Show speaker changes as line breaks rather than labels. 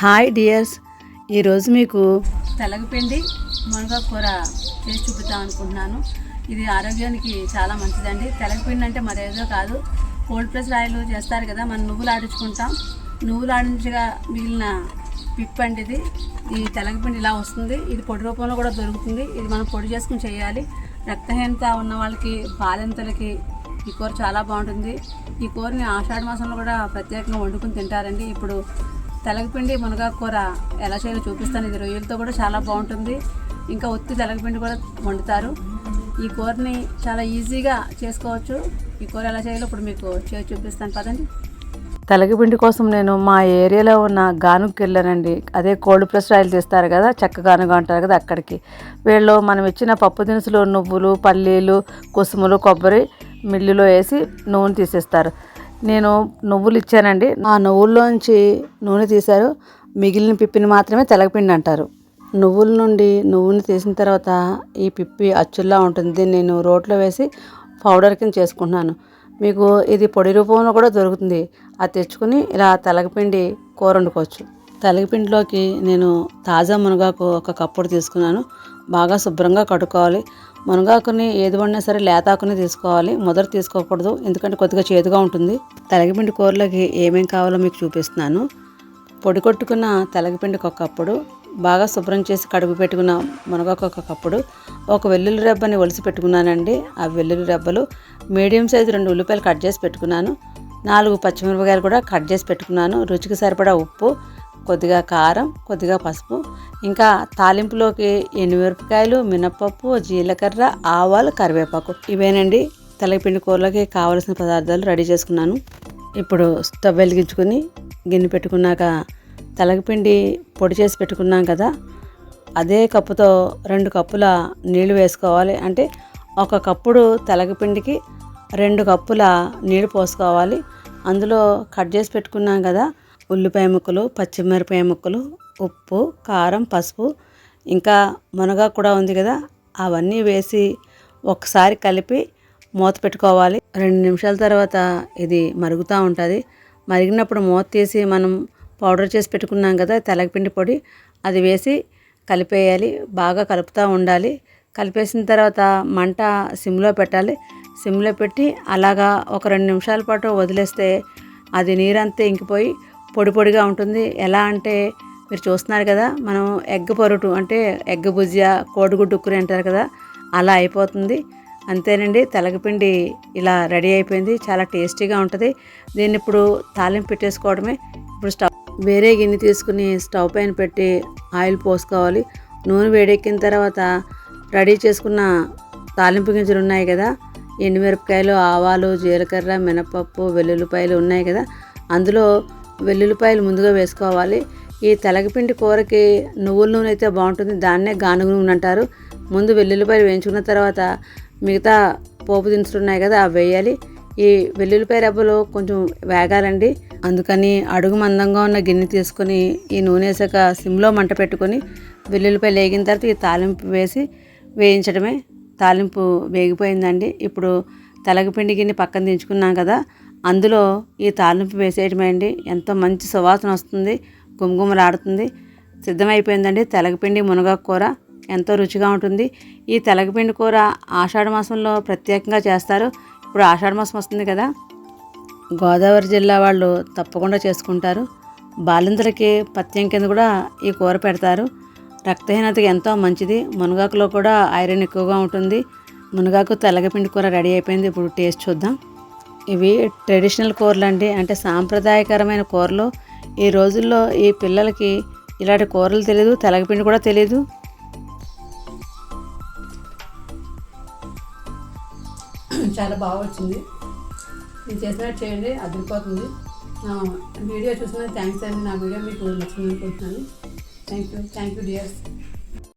Hi dears. ఈరోజు మీకు
తెలగపిండి మునగ కూర చేసి చూపిద్దాం అనుకుంటున్నాను. ఇది ఆరోగ్యానికి చాలా మంచిదండి. తెలగపిండి అంటే మరేదో కాదు. కోల్డ్ ప్రెస్ రాయలు చేస్తారు కదా మనం నువ్వులు ఆడించుకుంటాం. నువ్వులు ఆడించగా మిగిలిన పిప్ అండి ఇది. ఈ తెలగపిండి ఇలా వస్తుంది. ఇది పొడి రూపంలో కూడా దొరుకుతుంది. ఇది మనం పొడి చేసుకుని చేయాలి. రక్తహీనత ఉన్న వాళ్ళకి బాలింతలకి ఈ కూర చాలా బాగుంటుంది. ఈ కూరని ఆషాఢ మాసంలో కూడా ప్రత్యేకంగా వండుకుని తింటారండి. ఇప్పుడు తెలగపిండి మునగాకూర కూర ఎలా చేయాలో చూపిస్తాను. ఇది రొయ్యలతో కూడా చాలా బాగుంటుంది. ఇంకా ఒత్తి తెలగపిండి కూడా వండుతారు. ఈ కూరని చాలా ఈజీగా చేసుకోవచ్చు. ఈ కూర ఎలా చేయాలో ఇప్పుడు మీకు చేసి చూపిస్తాను. పదండి.
తెలగపిండి కోసం నేను మా ఏరియాలో ఉన్న గానుకి వెళ్ళానండి. అదే కోల్డ్ ప్రెస్ ఆయిల్ తీస్తారు కదా చెక్క గానుగ అంటారు కదా అక్కడికి. వీళ్ళు మనం ఇచ్చిన పప్పు దినుసులు నువ్వులు పల్లీలు కుసుములు కొబ్బరి మిల్లులో వేసి నూనె తీసేస్తారు. నేను నువ్వులు ఇచ్చానండి. ఆ నువ్వుల్లోంచి నూనె తీశారు. మిగిలిన పిప్పిని మాత్రమే తెలగపిండి అంటారు. నువ్వుల నుండి నువ్వుని తీసిన తర్వాత ఈ పిప్పి అచ్చుల్లా ఉంటుంది నేను రోట్లో వేసి పౌడర్ కింద చేసుకుంటున్నాను. మీకు ఇది పొడి రూపంలో కూడా దొరుకుతుంది. అది తెచ్చుకుని ఇలా తెలగపిండి కూర వండుకోవచ్చు. తెలగపిండిలోకి నేను తాజా మునగాకు ఒక కప్పుడు తీసుకున్నాను. బాగా శుభ్రంగా కడుక్కోవాలి. మునగాకుని ఏది వండినా సరే లేతాకుని తీసుకోవాలి. మొదట తీసుకోకూడదు. ఎందుకంటే కొద్దిగా చేదుగా ఉంటుంది. తెలగపిండి కూరలకి ఏమేం కావాలో మీకు చూపిస్తున్నాను. పొడి కొట్టుకున్న తెలగపిండికి ఒక కప్పుడు బాగా శుభ్రం చేసి కడుగు పెట్టుకున్న మునగాకు ఒక కప్పుడు ఒక వెల్లుల్లి రెబ్బని ఒలిసి పెట్టుకున్నానండి. ఆ వెల్లుల్లి రెబ్బలు మీడియం సైజు రెండు ఉల్లిపాయలు కట్ చేసి పెట్టుకున్నాను. నాలుగు పచ్చిమిరపకాయలు కూడా కట్ చేసి పెట్టుకున్నాను. రుచికి సరిపడా ఉప్పు కొద్దిగా కారం కొద్దిగా పసుపు ఇంకా తాలింపులోకి ఎండుమిరపకాయలు మినపప్పు జీలకర్ర ఆవాలు కరివేపాకు. ఇవేనండి తెలగపిండి కూరలోకి కావలసిన పదార్థాలు రెడీ చేసుకున్నాను. ఇప్పుడు స్టవ్ వెలిగించుకుని గిన్నె పెట్టుకున్నాక తెలగపిండి పొడి చేసి పెట్టుకున్నాం కదా అదే కప్పుతో రెండు కప్పుల నీళ్ళు వేసుకోవాలి. అంటే ఒక కప్పుడు తెలగపిండికి రెండు కప్పుల నీళ్ళు పోసుకోవాలి. అందులో కట్ చేసి పెట్టుకున్నాం కదా ఉల్లిపాయ ముక్కలు పచ్చిమిరపకాయ ముక్కలు ఉప్పు కారం పసుపు ఇంకా మునగా కూడా ఉంది కదా అవన్నీ వేసి ఒకసారి కలిపి మూత పెట్టుకోవాలి. రెండు నిమిషాల తర్వాత ఇది మరుగుతూ ఉంటుంది. మరిగినప్పుడు మూత తీసి మనం పౌడర్ చేసి పెట్టుకున్నాం కదా తెలగపిండి పొడి అది వేసి కలిపేయాలి. బాగా కలుపుతూ ఉండాలి. కలిపేసిన తర్వాత మంట సిమ్లో పెట్టాలి. సిమ్లో పెట్టి అలాగా ఒక రెండు నిమిషాల పాటు వదిలేస్తే అది నీరంతా ఇంకిపోయి పొడి పొడిగా ఉంటుంది. ఎలా అంటే మీరు చూస్తున్నారు కదా మనం ఎగ్ పొరటు అంటే ఎగ్ భుజియా కోడిగుడ్డు ఉక్కురి అంటారు కదా అలా అయిపోతుంది. అంతేనండి తెలగపిండి ఇలా రెడీ అయిపోయింది. చాలా టేస్టీగా ఉంటుంది. దీన్ని ఇప్పుడు తాలింపు పెట్టేసుకోవడమే. ఇప్పుడు స్టవ్ వేరే గిన్నె తీసుకుని స్టవ్ పైన పెట్టి ఆయిల్ పోసుకోవాలి. నూనె వేడెక్కిన తర్వాత రెడీ చేసుకున్న తాలింపు గింజలు ఉన్నాయి కదా ఎండుమిరపకాయలు ఆవాలు జీలకర్ర మినపప్పు వెల్లుల్లిపాయలు ఉన్నాయి కదా అందులో వెల్లుల్లిపాయలు ముందుగా వేసుకోవాలి. ఈ తెలగపిండి కూరకి నువ్వుల నూనె అయితే బాగుంటుంది. దాన్నే గానుగ నూనె అంటారు. ముందు వెల్లుల్లిపాయలు వేయించుకున్న తర్వాత మిగతా పోపు దినుసులు ఉన్నాయి కదా అవి వేయాలి. ఈ వెల్లుల్లిపాయ రెబ్బలు కొంచెం వేగాలండి. అందుకని అడుగు మందంగా ఉన్న గిన్నె తీసుకొని ఈ నూనె వేసాక సిమ్లో మంట పెట్టుకొని వెల్లుల్లిపాయలు వేగిన తర్వాత ఈ తాలింపు వేసి వేయించడమే. తాలింపు వేగిపోయిందండి. ఇప్పుడు తెలగపిండి గిన్నె పక్కన దించుకున్నాం కదా అందులో ఈ తాలింపు వేసేయడమే అండి. ఎంతో మంచి సువాసన వస్తుంది. గుమగుమలాడుతుంది. సిద్ధమైపోయిందండి. తెలగపిండి మునగాకు కూర ఎంతో రుచిగా ఉంటుంది. ఈ తెలగపిండి కూర ఆషాఢ మాసంలో ప్రత్యేకంగా చేస్తారు. ఇప్పుడు ఆషాఢ మాసం వస్తుంది కదా. గోదావరి జిల్లా వాళ్ళు తప్పకుండా చేసుకుంటారు. బాలింతలకి పత్యం కింద కూడా ఈ కూర పెడతారు. రక్తహీనతకి ఎంతో మంచిది. మునగాకులో కూడా ఐరన్ ఎక్కువగా ఉంటుంది. మునగాకు తెల్లగపిండి కూర రెడీ అయిపోయింది. ఇప్పుడు టేస్ట్ చూద్దాం. ఇవి ట్రెడిషనల్ కూరలు అండి అంటే సాంప్రదాయకరమైన కూరలు. ఈ రోజుల్లో ఈ పిల్లలకి ఇలాంటి కూరలు తెలియదు తెలగపిండి కూడా తెలియదు
చాలా బాగా వచ్చింది నేను చేసినట్టు చేయండి అదిరిపోతుంది. నా వీడియో చూసిన థ్యాంక్స్ అండి. నా వీడియో మీకు నచ్చింది అనుకుంటున్నాను thank you thank you dears.